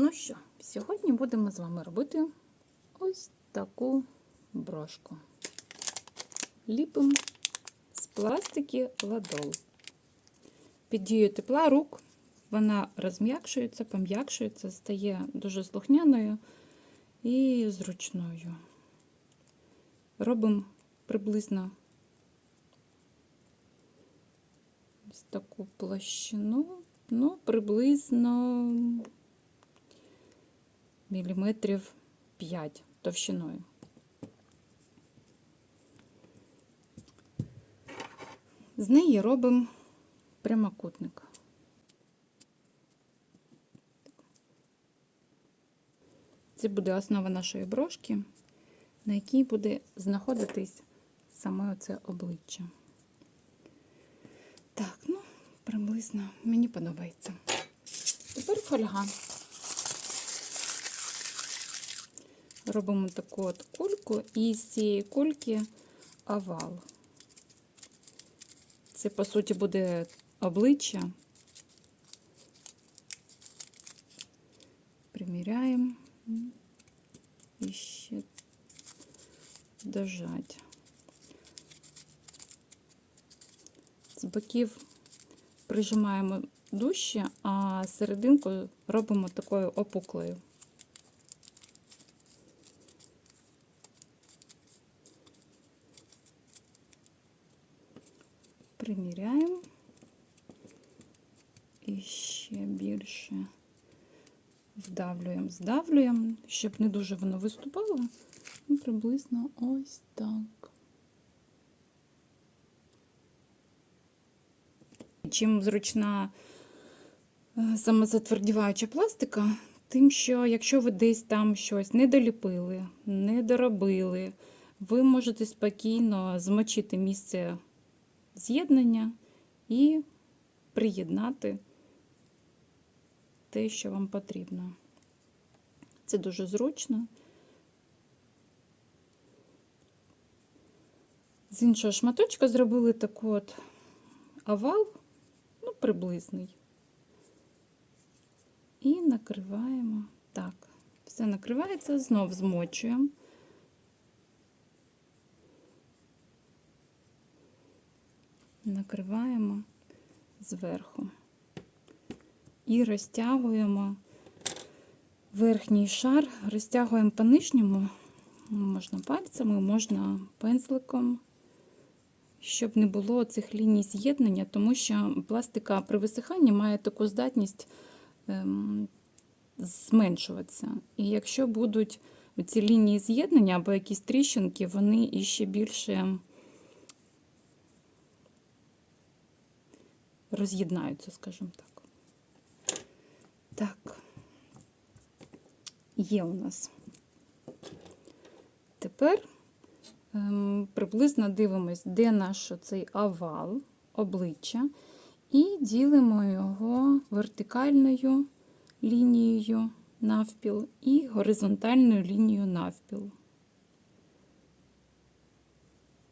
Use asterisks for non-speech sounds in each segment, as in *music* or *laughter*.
Ну що, сьогодні будемо з вами робити ось таку брошку. Ліпимо з пластики ладол. Під дією тепла рук вона розм'якшується, пом'якшується, стає дуже слухняною і зручною. Робимо приблизно ось таку площину, ну, приблизно міліметрів 5 товщиною. З неї робимо прямокутник. Це буде основа нашої брошки, на якій буде знаходитись саме оце обличчя. Так, ну, приблизно мені подобається. Тепер фольга. Робимо таку от кульку, і з цієї кульки овал. Це, по суті, буде обличчя. Приміряємо і ще дожать. З боків прижимаємо дужче, а серединку робимо такою опуклою. Приміряємо і ще більше вдавлюємо, здавлюємо, щоб не дуже воно виступало. Ну, приблизно ось так. Чим зручна е, самозатвердіваюча пластика, тим, що якщо ви десь там щось не доліпили, не доробили, ви можете спокійно змочити місце з'єднання і приєднати те, що вам потрібно. Це дуже зручно. З іншого шматочка зробили таку от овал, ну, приблизний. І накриваємо так. Все накривається, знов змочуємо. Накриваємо зверху і розтягуємо верхній шар, розтягуємо по нижньому, можна пальцями, можна пензликом, щоб не було цих ліній з'єднання, тому що пластика при висиханні має таку здатність ем, зменшуватися. І якщо будуть ці лінії з'єднання або якісь тріщинки, вони іще більше роз'єднаються, скажімо так. Так, є у нас. Тепер ем, приблизно дивимось, де наш цей овал, обличчя, і ділимо його вертикальною лінією навпіл і горизонтальною лінією навпіл.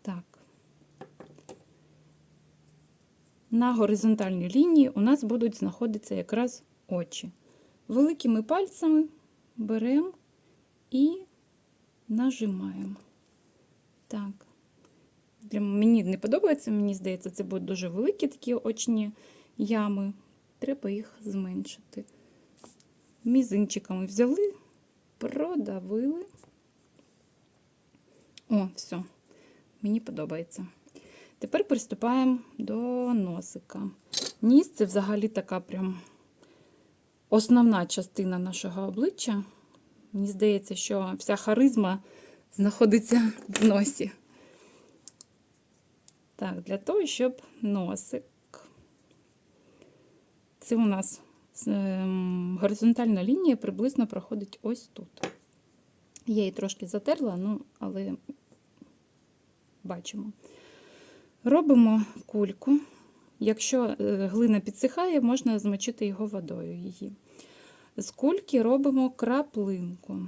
Так. На горизонтальній лінії у нас будуть знаходитися якраз очі. Великими пальцями беремо і нажимаємо. Так. Для Мені не подобається, мені здається, це будуть дуже великі такі очні ями. Треба їх зменшити. Мізинчиками взяли, продавили. О, все, мені подобається. Тепер приступаємо до носика. Ніс це взагалі така прям основна частина нашого обличчя. Мені здається, що вся харизма знаходиться в носі. Так, для того, щоб носик. Це у нас ем, горизонтальна лінія приблизно проходить ось тут. Я її трошки затерла, ну, але бачимо. Робимо кульку. Якщо е, глина підсихає, можна змочити його водою її. З кульки робимо краплинку.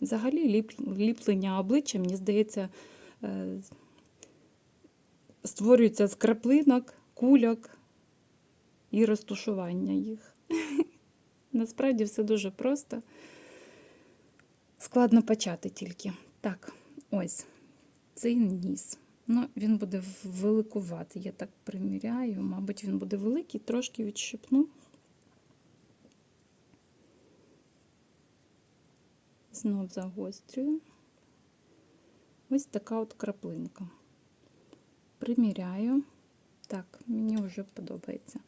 Взагалі ліплення обличчя, мені здається, е, створюється з краплинок, кульок. і розтушування їх. *laughs* Насправді все дуже просто. Складно почати тільки. Так, ось цей ніс. Ну, він буде великуватий, я так приміряю. Мабуть, він буде великий, трошки відщипну. Знов загострюю. Ось така от краплинка. Приміряю. Так, мені вже подобається.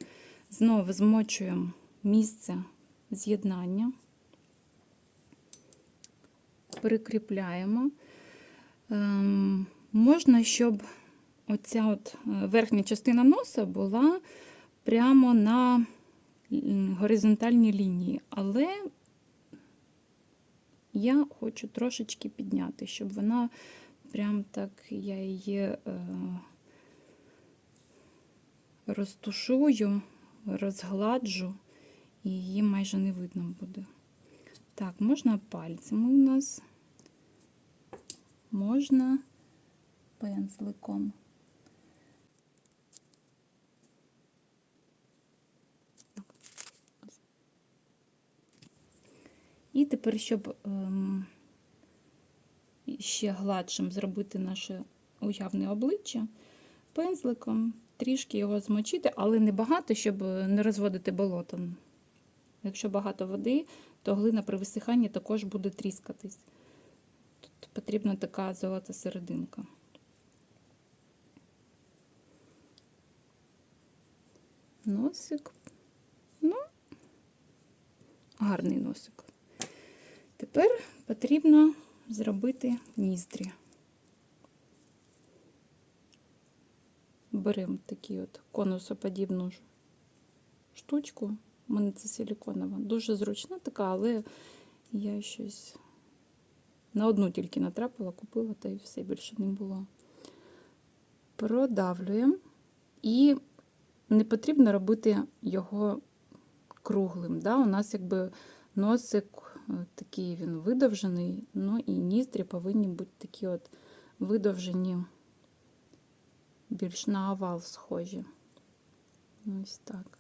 Знову змочуємо місце з'єднання, прикріпляємо. Ем, можна, щоб оця от е, верхня частина носа була прямо на горизонтальній лінії, але я хочу трошечки підняти, щоб вона прям так я її е, розтушую, розгладжу, і її майже не видно буде. Так, можна пальцями у нас, можна пензликом. І тепер, щоб ем, ще гладшим зробити наше уявне обличчя, пензликом трішки його змочити, але не багато, щоб не розводити болотом. Якщо багато води, то глина при висиханні також буде тріскатись. Тут потрібна така золота серединка. Носик. Ну, гарний носик. Тепер потрібно зробити ніздрі. Беремо такі от конусоподібну штучку. У мене це силіконова. Дуже зручна така, але я щось на одну тільки натрапила, купила, та й все більше не було. Продавлюємо і не потрібно робити його круглим. Да? У нас якби носик е, такий він видовжений, ну і ніздрі повинні бути такі от видовжені, більш на овал схожі. Ось так.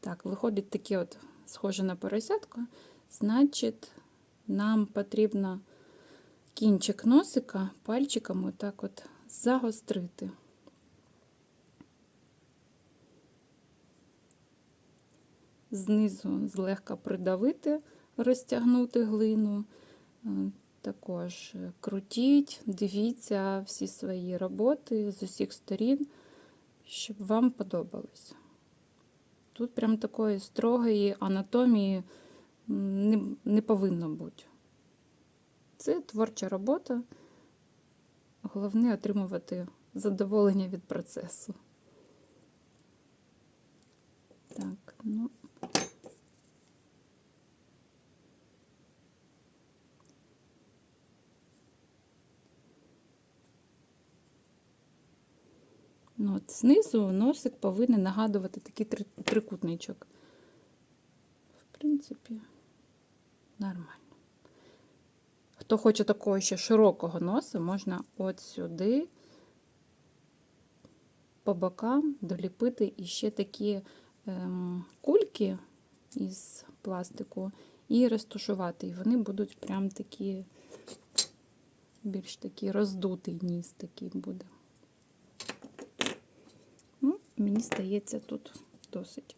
Так, виходить таке от схоже на поросятку. Значить, нам потрібно кінчик носика пальчиком отак от загострити. Знизу злегка придавити, розтягнути глину. Е, Також крутіть, дивіться всі свої роботи з усіх сторін, щоб вам подобалось. Тут прям такої строгої анатомії не, не повинно бути. Це творча робота. Головне отримувати задоволення від процесу. Так, ну. Ну, от знизу носик повинен нагадувати такий три- трикутничок. В принципі, нормально. Хто хоче такого ще широкого носа, можна от сюди по бокам доліпити іще такі ем, кульки із пластику і розтушувати. І вони будуть прям такі, більш такий роздутий ніс такий буде. Мені здається, тут досить.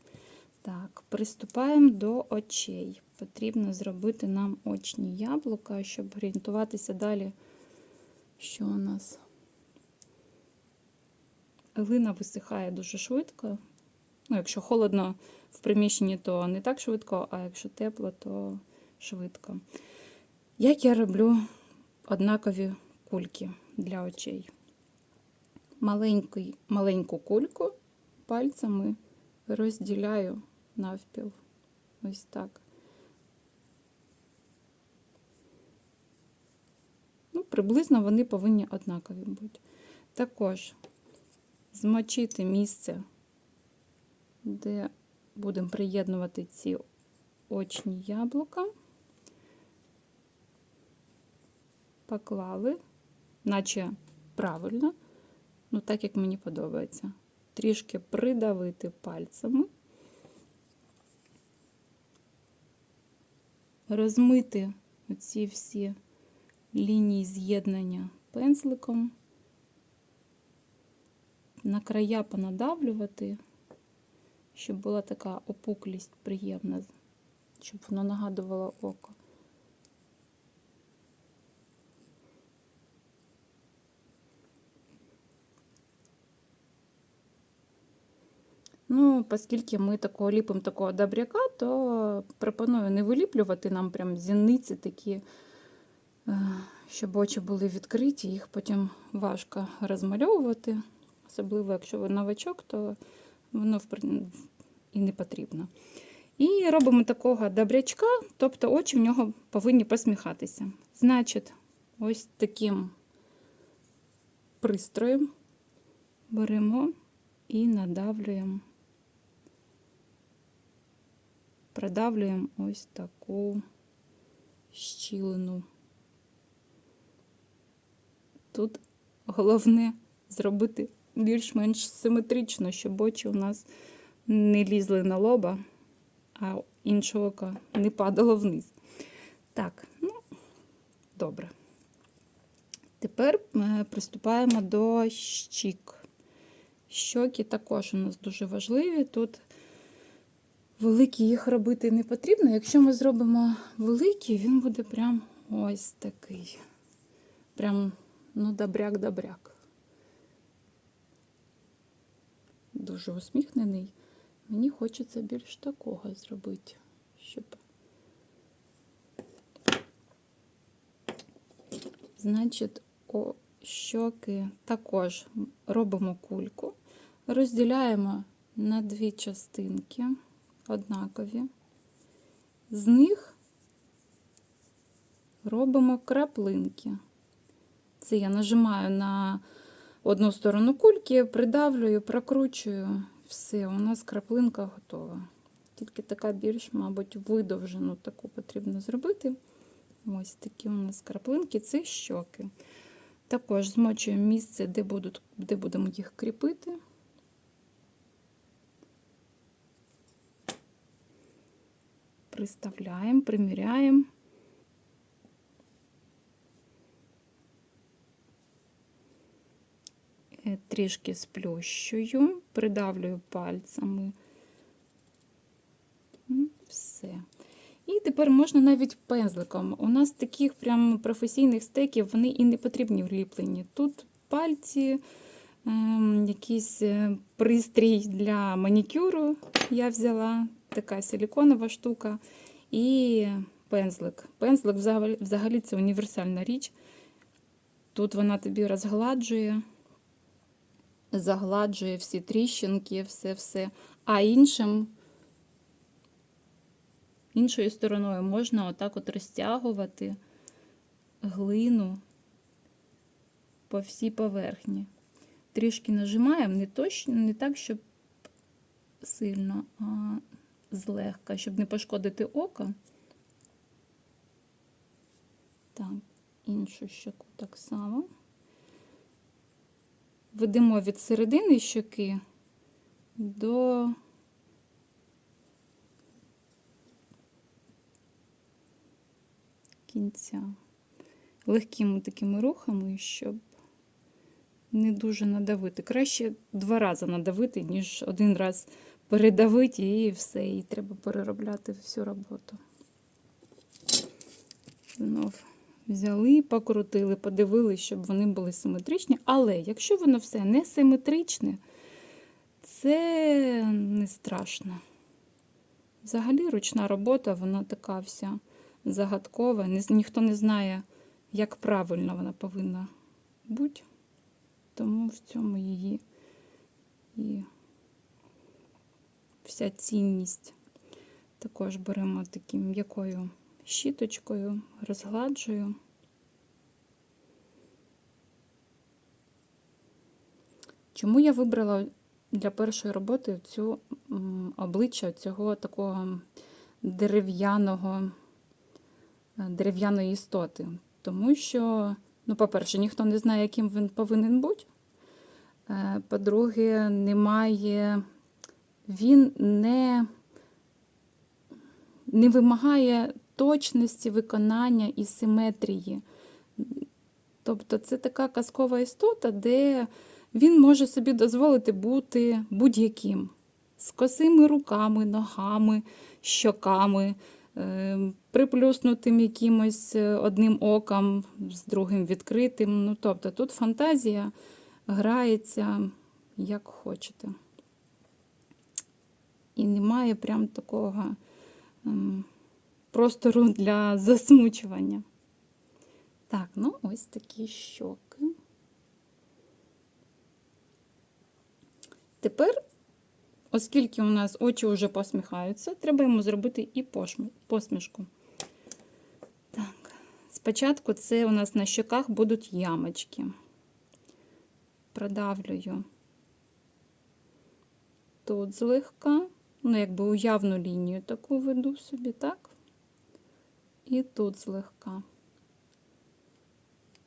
Так, приступаємо до очей. Потрібно зробити нам очні яблука, щоб орієнтуватися далі, що у нас. Глина висихає дуже швидко. Ну, якщо холодно в приміщенні, то не так швидко, а якщо тепло, то швидко. Як я роблю однакові кульки для очей? Маленький, маленьку кульку пальцями розділяю навпіл. Ось так. Ну, приблизно вони повинні однакові бути. Також змочити місце, де будемо приєднувати ці очні яблука. Поклали, наче правильно, ну так як мені подобається трішки придавити пальцями, розмити оці всі лінії з'єднання пензликом, на края понадавлювати, щоб була така опуклість приємна, щоб воно нагадувало око. Оскільки ми такого ліпимо такого добряка, то пропоную не виліплювати нам прям зіниці такі, е, щоб очі були відкриті, їх потім важко розмальовувати. Особливо, якщо ви новачок, то воно і не потрібно. І робимо такого добрячка, тобто очі в нього повинні посміхатися. Значить, ось таким пристроєм беремо і надавлюємо. Продавлюємо ось таку щілину. Тут головне зробити більш-менш симетрично, щоб очі у нас не лізли на лоба, а інше око не падало вниз. Так, ну, добре. Тепер е, приступаємо до щік. Щоки також у нас дуже важливі. Тут Великі їх робити не потрібно. Якщо ми зробимо великий, він буде прям ось такий. Прям, ну, добряк-добряк. Дуже усміхнений. Мені хочеться більш такого зробити, щоб. Значить, о щоки також робимо кульку, розділяємо на дві частинки однакові. З них робимо краплинки. Це я нажимаю на одну сторону кульки, придавлюю, прокручую. Все, у нас краплинка готова. Тільки така більш, мабуть, видовжену таку потрібно зробити. Ось такі у нас краплинки, це щоки. Також змочуємо місце, де, будуть, де будемо їх кріпити. Приставляємо, приміряємо. Е, Трішки сплющую, придавлюю пальцями. Все. І тепер можна навіть пензликом. У нас таких прям професійних стеків вони і не потрібні вліплені. Тут пальці, ем, якийсь е, пристрій для манікюру я взяла така силіконова штука і пензлик. Пензлик взагалі, це універсальна річ. Тут вона тобі розгладжує, загладжує всі тріщинки, все-все. А іншим, іншою стороною можна отак от розтягувати глину по всій поверхні. Трішки нажимаємо, не, точно, не так, щоб сильно, а злегка, щоб не пошкодити око. Так, іншу щоку так само. Ведемо від середини щоки до кінця. Легкими такими рухами, щоб не дуже надавити. Краще два рази надавити, ніж один раз передавити і все, і треба переробляти всю роботу. Знов взяли, покрутили, подивилися, щоб вони були симетричні. Але якщо воно все не симетричне, це не страшно. Взагалі ручна робота, вона така вся загадкова. Ніхто не знає, як правильно вона повинна бути. Тому в цьому її і вся цінність. Також беремо таким м'якою щіточкою, розгладжую. Чому я вибрала для першої роботи цю обличчя цього такого дерев'яного, е, дерев'яної істоти? Тому що, ну, по-перше, ніхто не знає, яким він повинен бути. Е, По-друге, немає, він не, не вимагає точності виконання і симетрії. Тобто це така казкова істота, де він може собі дозволити бути будь-яким. З косими руками, ногами, щоками, е, приплюснутим якимось е, одним оком, з другим відкритим. Ну, тобто тут фантазія грається як хочете. І немає прям такого ем, простору для засмучування. Так, ну ось такі щоки. Тепер, оскільки у нас очі вже посміхаються, треба йому зробити і посмішку. Так, спочатку це у нас на щоках будуть ямочки. Продавлюю тут злегка, ну, якби уявну лінію таку веду собі, так? І тут злегка.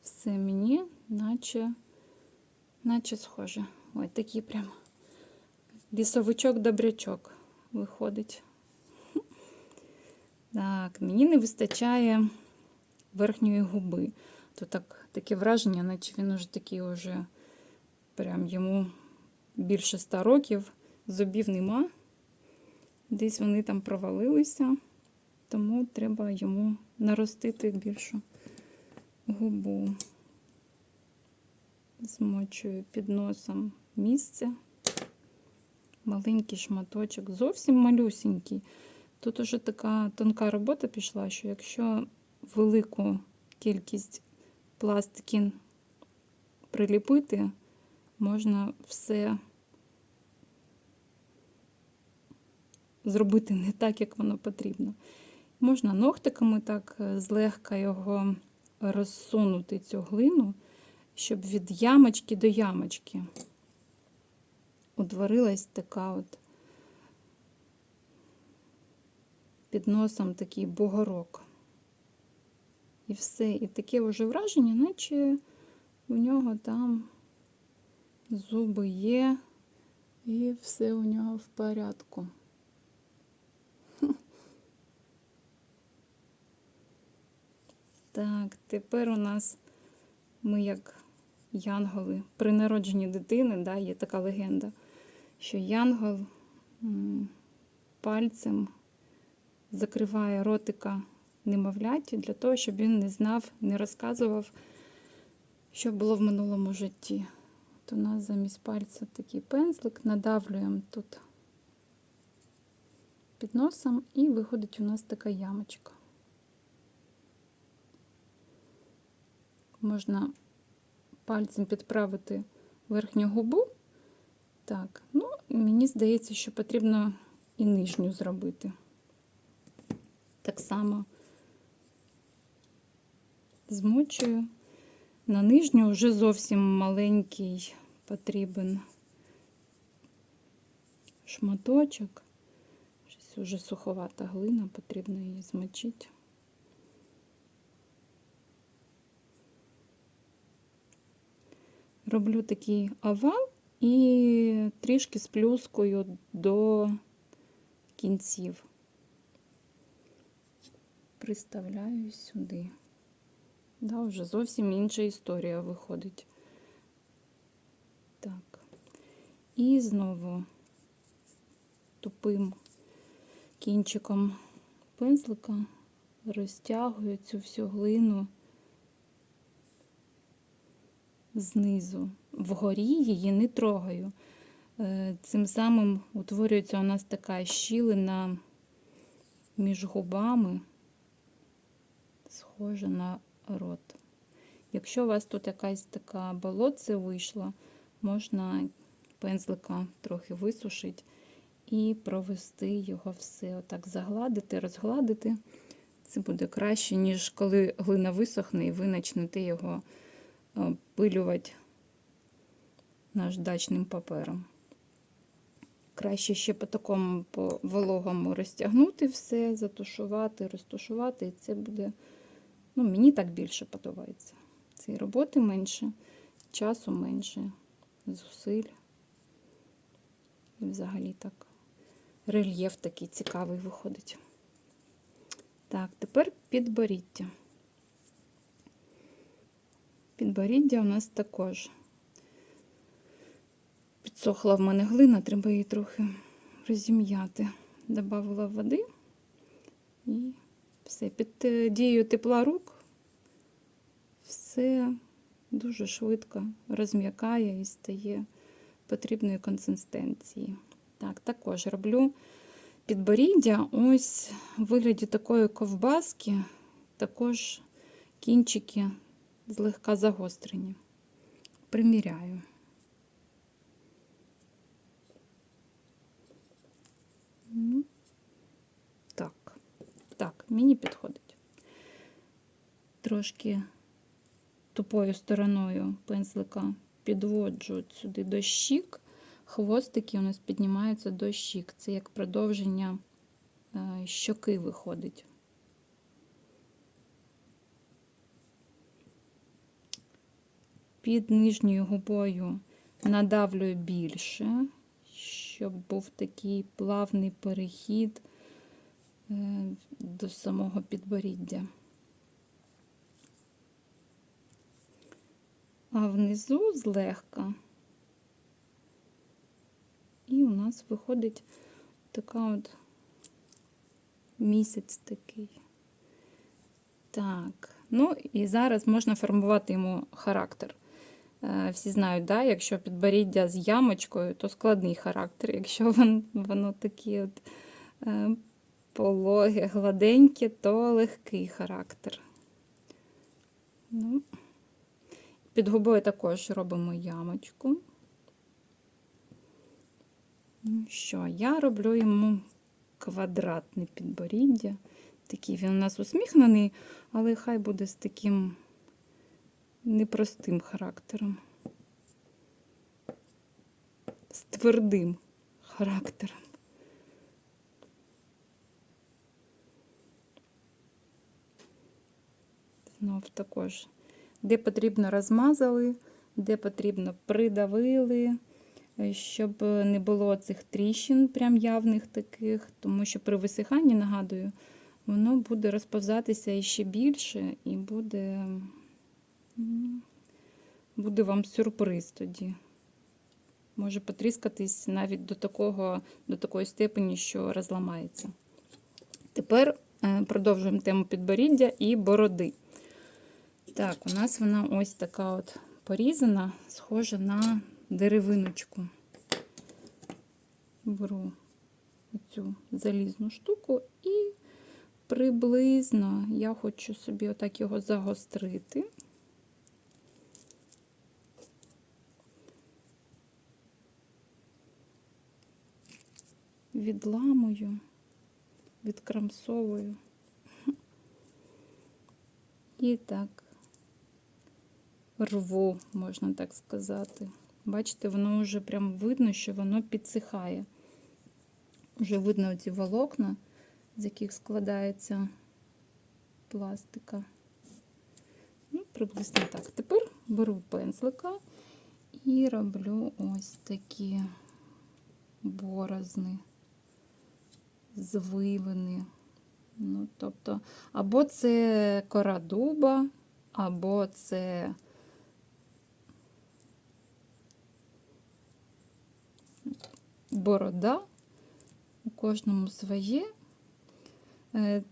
Все мені, наче, наче схоже. Ой, такий прям лісовичок-добрячок виходить. *laughs* Так, мені не вистачає верхньої губи. То так, таке враження, наче він уже такий уже прям йому більше ста років, зубів нема. Десь вони там провалилися, тому треба йому наростити більшу губу. Змочую під носом місце. Маленький шматочок, зовсім малюсінький. Тут уже така тонка робота пішла, що якщо велику кількість пластики приліпити, можна все зробити не так, як воно потрібно. Можна ногтиками так е, злегка його розсунути цю глину, щоб від ямочки до ямочки утворилась така от під носом такий бугорок. І все. І таке вже враження, наче у нього там зуби є, і все у нього в порядку. Так, тепер у нас ми як янголи при народженні дитини, да, є така легенда, що янгол пальцем закриває ротика немовляті для того, щоб він не знав, не розказував, що було в минулому житті. От у нас замість пальця такий пензлик, надавлюємо тут під носом, і виходить у нас така ямочка. Можна пальцем підправити верхню губу. Так, ну, мені здається, що потрібно і нижню зробити. Так само змочую. На нижню вже зовсім маленький потрібен шматочок. Щось уже суховата глина, потрібно її змочити. Роблю такий овал і трішки сплюскую до кінців. Приставляю сюди. Да, вже зовсім інша історія виходить. Так. І знову тупим кінчиком пензлика розтягую цю всю глину знизу. Вгорі її не трогаю. Е, Цим самим утворюється у нас така щілина між губами, схожа на рот. Якщо у вас тут якась така болотце вийшла, можна пензлика трохи висушити і провести його все, отак загладити, розгладити. Це буде краще, ніж коли глина висохне і ви почнете його е, пилювати наждачним папером. Краще ще по такому по вологому розтягнути все, затушувати, розтушувати, і це буде, ну, мені так більше подобається. Цієї роботи менше, часу менше, зусиль. І взагалі так рельєф такий цікавий виходить. Так, тепер підборіддя. Підборіддя у нас також підсохла в мене глина, треба її трохи розім'яти. Добавила води і все. Під е, дією тепла рук все дуже швидко розм'якає і стає потрібної консистенції. Так, також роблю підборіддя ось в вигляді такої ковбаски, також кінчики злегка загострені. Приміряю. Ну, Так, так, мені підходить. Трошки тупою стороною пензлика підводжу сюди до щік. Хвостики у нас піднімаються до щік. Це як продовження е, щоки виходить. Під нижньою губою надавлюю більше, щоб був такий плавний перехід е, до самого підборіддя. А внизу злегка. І у нас виходить така от місяць такий. Так, ну і зараз можна формувати йому характер. Е, Всі знають, да, якщо підборіддя з ямочкою, то складний характер. Якщо *laughs* воно, воно такі от е, пологи, гладенькі, то легкий характер. Ну, під губою також робимо ямочку. Ну що, я роблю йому квадратне підборіддя. Такий він у нас усміхнений, але хай буде з таким непростим характером. З твердим характером. Знов також, де потрібно розмазали, де потрібно придавили щоб не було цих тріщин, прям явних таких, тому що при висиханні, нагадую, воно буде розповзатися іще більше, і буде, буде вам сюрприз тоді. Може потріскатись навіть до, такого, до такої степені, що розламається. Тепер е, продовжуємо тему підборіддя і бороди. Так, у нас вона ось така от порізана, схожа на деревиночку. Беру цю залізну штуку і приблизно я хочу собі отак його загострити. Відламую, відкрамсовую. І так рву, можна так сказати. Бачите, воно вже прям видно, що воно підсихає. Вже видно ці волокна, з яких складається пластика. Ну, приблизно так. Тепер беру пензлика і роблю ось такі борозни, звивини. Ну, тобто, або це кора дуба, або це борода, у кожному своє. Е,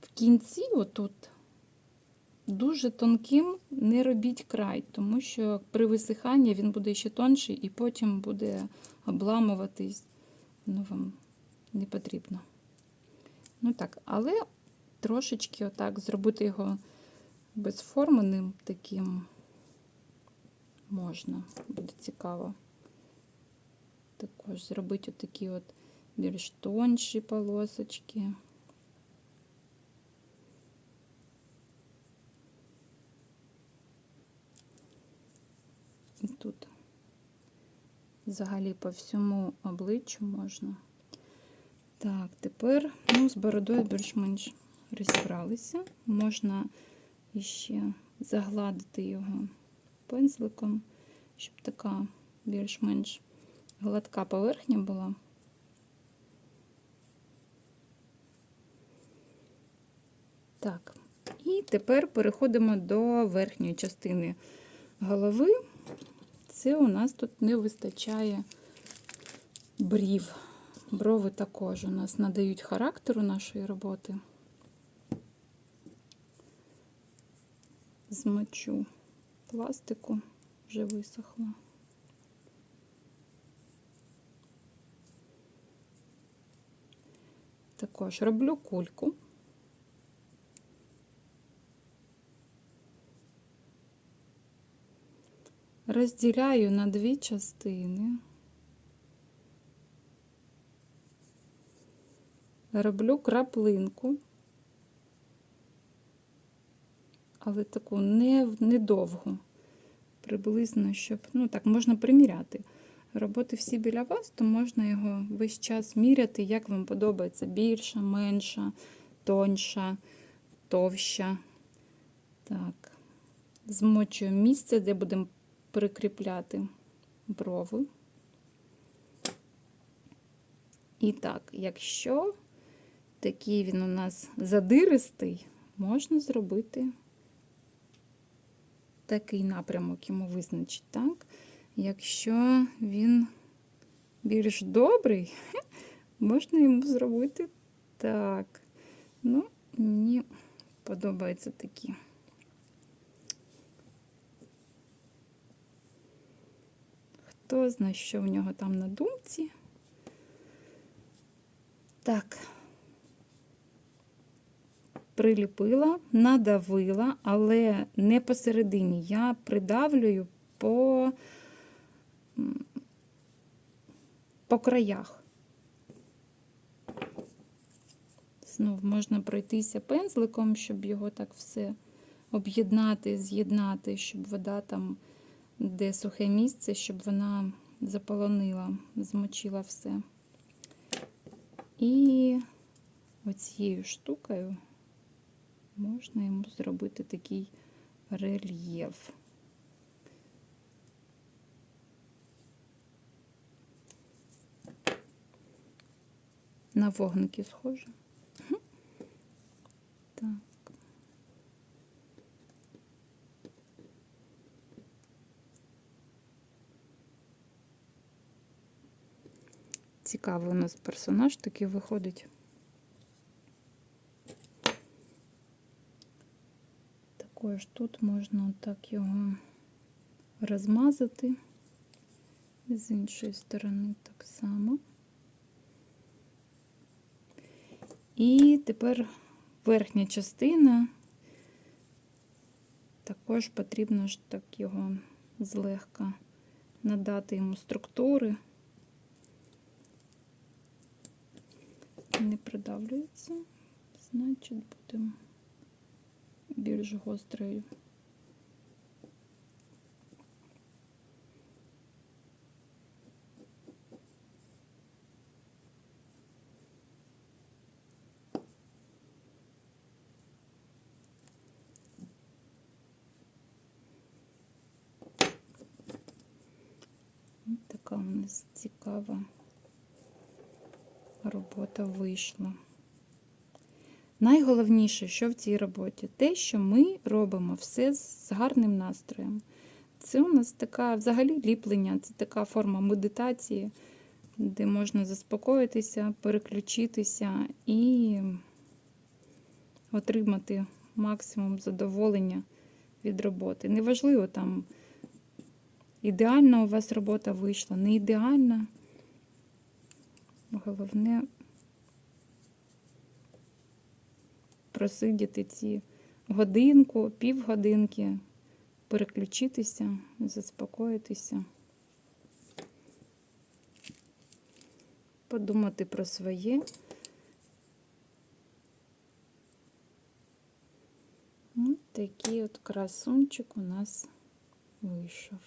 в кінці, отут, дуже тонким не робіть край, тому що при висиханні він буде ще тонший і потім буде обламуватись. Ну, вам не потрібно. Ну так, але трошечки отак зробити його безформеним таким можна, буде цікаво також зробити отакі от більш тонші полосочки. І тут взагалі по всьому обличчю можна. Так, тепер ну, з бородою більш-менш розібралися. Можна іще загладити його пензликом, щоб така більш-менш гладка поверхня була. Так, і тепер переходимо до верхньої частини голови. Це у нас тут не вистачає брів. Брови також у нас надають характеру нашої роботи. Змочу пластику, вже висохла. Також роблю кульку. Розділяю на дві частини. Роблю краплинку, але таку не, недовгу, приблизно, щоб, ну так, можна приміряти. Роботи всі біля вас, то можна його весь час міряти, як вам подобається. Більша, менша, тоньша, товща. Так, змочую місце, де будемо прикріпляти брови. І так, якщо такий він у нас задиристий, можна зробити такий напрямок йому визначить, так? Якщо він більш добрий, *laughs* можна йому зробити так. Ну, мені подобаються такі. Хто знає, що в нього там на думці? Так, приліпила, надавила, але не посередині. Я придавлюю по, по краях. Знов можна пройтися пензликом, щоб його так все об'єднати, з'єднати, щоб вода там, де сухе місце, щоб вона заполонила, змочила все. І оцією штукою можна йому зробити такий рельєф. На вогники схоже. Так. Цікавий у нас персонаж такий виходить. Також тут можна так його розмазати, з іншої сторони так само. І тепер верхня частина, також потрібно ж так його злегка надати йому структури. Не придавлюється, значить будемо більш гострою. Така у нас цікава робота вийшла. Найголовніше, що в цій роботі, те, що ми робимо все з гарним настроєм. Це у нас така, взагалі, ліплення, це така форма медитації, де можна заспокоїтися, переключитися і отримати максимум задоволення від роботи. Неважливо, там ідеальна у вас робота вийшла, не ідеальна. Головне просидіти ці годинку, півгодинки, переключитися, заспокоїтися, подумати про своє. Ось такий от красунчик у нас вийшов.